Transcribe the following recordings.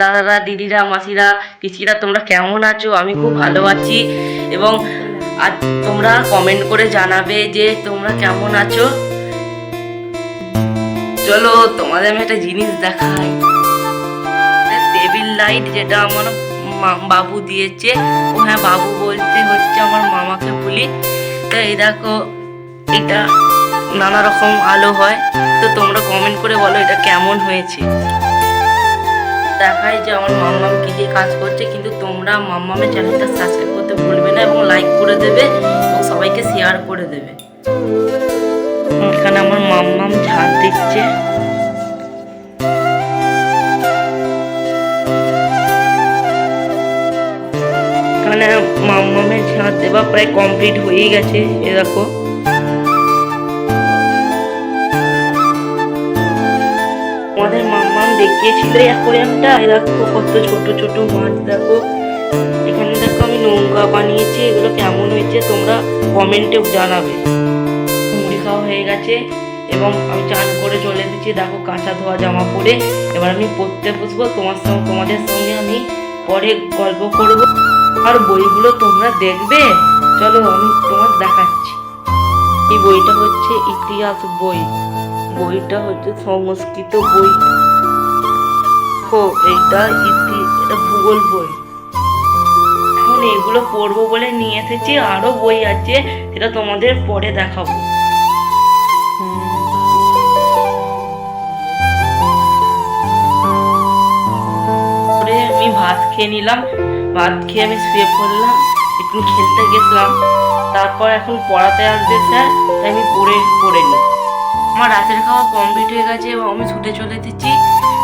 দাদারা, দিদিরা, মাসিরা, পিসিরা, তোমরা কেমন আছো? আমি খুব ভালো আছি। এবং আর তোমরা কমেন্ট করে জানাবে যে তোমরা কেমন আছো? চলো, তোমাদের আমি একটা জিনিস দেখাই। টেবিল লাইট যেটা আমার বাবু দিয়েছে। ও হ্যাঁ বাবু বলতে হচ্ছে আমার মামাকে বলি। তো এই দেখো, এটা নানা রকম আলো হয়। তো তোমরা কমেন্ট করে বলো এটা কেমন হয়েছে। দেখায় যে আমার মাম্মাম কি দিয়ে কাজ করছে, কিন্তু তোমরা মাম্মামের চ্যানেলটা সাবস্ক্রাইব করতে ভুলবে না এবং লাইক করে দেবে এবং সবাইকে শেয়ার করে দেবে। এখানে আমার মাম্মাম ঝাড় দিচ্ছে। এখানে মাম্মামের ঝাড় দেওয়া প্রায় কমপ্লিট হয়েই গেছে, এ আমাদের মাম্মাম দেখিয়েছিল অ্যাকোয়ারিয়ামটা এই দেখো কত ছোট ছোট মাছ, দেখো। এখানে দেখো আমি নৌকা বানিয়েছি, এগুলো কেমন হয়েছে তোমরা কমেন্টে জানাবে। মুড়ি খাওয়া হয়ে গেছে, এবং আমি চান করে চলে এসেছি, দেখো কাঁচা ধোয়া জামা পরে। এবার আমি পড়তে বসবো, তোমার সঙ্গে, তোমাদের সঙ্গে আমি পরে গল্প করব। আর বইগুলো তোমরা দেখবে। চলো আমি তোমার দেখাচ্ছি। এই বইটা হচ্ছে ইতিহাস বই। বইটা হচ্ছে সংস্কৃত বই। ও এইটা ইতি, এটা ভূগোল বই। এখন এগুলো পড়ব বলে নিয়ে এসেছি আরও বই আছে সেটা তোমাদের পরে দেখাবো। আমি ভাত খেয়ে নিলাম, ভাত খেয়ে আমি শুয়ে পড়লাম, একটু খেলতে গেছিলাম। তারপর এখন পড়াতে আসবে স্যার, তাই আমি পড়ে পড়ে নিই আমার রাতের খাওয়া কমপ্লিট হয়ে গেছে এবং আমি ছুটে চলে এসেছি।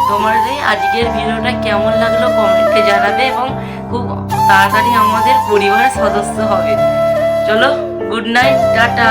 তোমাদের আজকের ভিডিওটা কেমন লাগল কমেন্টে জানাবে এবং খুব তাড়াতাড়ি আমাদের পরিবারের সদস্য হবে। চলো গুড নাইট টাটা।